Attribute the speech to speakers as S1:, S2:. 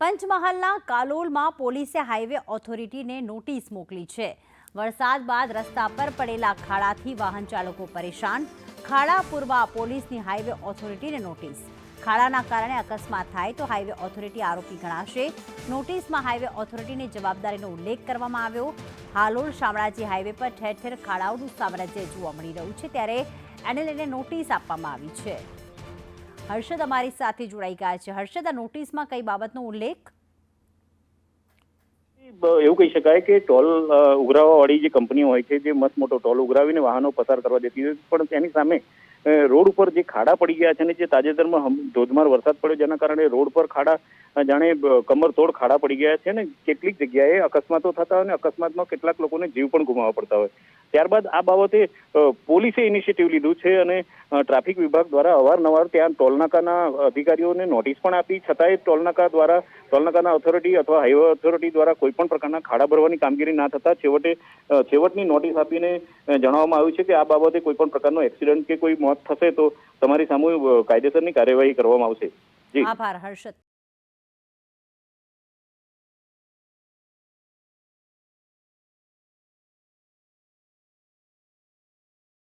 S1: પંચમહાલના કાલોલમાં પોલીસે highway ઓથોરિટીને notice મોકલી છે. વરસાદ બાદ રસ્તા પર પડેલા ખાડાથી વાહન ચાલકો પરેશાન. ખાડા પૂરવા પોલીસની હાઈવે ઓથોરિટીને નોટિસ. ખાડાના કારણે અકસ્માત થાય તો હાઈવે ઓથોરિટી આરોપી ગણાશે. નોટિસમાં હાઈવે ઓથોરિટીની જવાબદારીનો ઉલ્લેખ કરવામાં આવ્યો. હાલોલ શામળાજી હાઈવે પર ઠેર ઠેર ખાડાઓનું સામ્રાજ્ય જોવા મળી રહ્યું છે. ત્યારે એને લઈને નોટિસ આપવામાં આવી છે. હર્ષદ અમારી સાથે જોડાઈ ગયા છે. હર્ષદ, આ નોટિસમાં કઈ બાબતનો ઉલ્લેખ?
S2: એવું કહી શકાય કે ટોલ ઉઘરાવવાવાળી જે કંપનીઓ હોય છે, જે મસ્ત મોટો ટોલ ઉઘરાવીને વાહનો પસાર કરવા દેતી હોય પણ તેની સામે રોડ ઉપર જે ખાડા પડી ગયા છે અને જે તાજેતરમાં ધોધમાર વરસાદ પડ્યો, જેના કારણે રોડ પર ખાડા જાણે કમર તોડ ખાડા પડી ગયા છે ને કેટલીક જગ્યાએ અકસ્માતો થતા હોય અને અકસ્માતમાં કેટલાક લોકોને જીવ પણ ગુમાવવા પડતા હોય. ત્યારબાદ આ બાબતે પોલીસે ઇનિશિયેટિવ લીધું છે અને ટ્રાફિક વિભાગ દ્વારા અવારનવાર ત્યાં ટોલનાકાના અધિકારીઓને નોટિસ પણ આપી, છતાંય ટોલનાકા દ્વારા, ટોલનાકાના ઓથોરિટી અથવા હાઈવે ઓથોરિટી દ્વારા કોઈ પણ પ્રકારના ખાડા ભરવાની કામગીરી ના થતા છેવટે છેવટની નોટિસ આપીને જણાવવામાં આવ્યું છે કે આ બાબતે કોઈ પણ પ્રકારનો એક્સિડન્ટ કે કોઈ મોત થશે તો તમારી સામે કાયદેસરની કાર્યવાહી કરવામાં આવશે. જી.
S1: આભાર, હર્ષદ.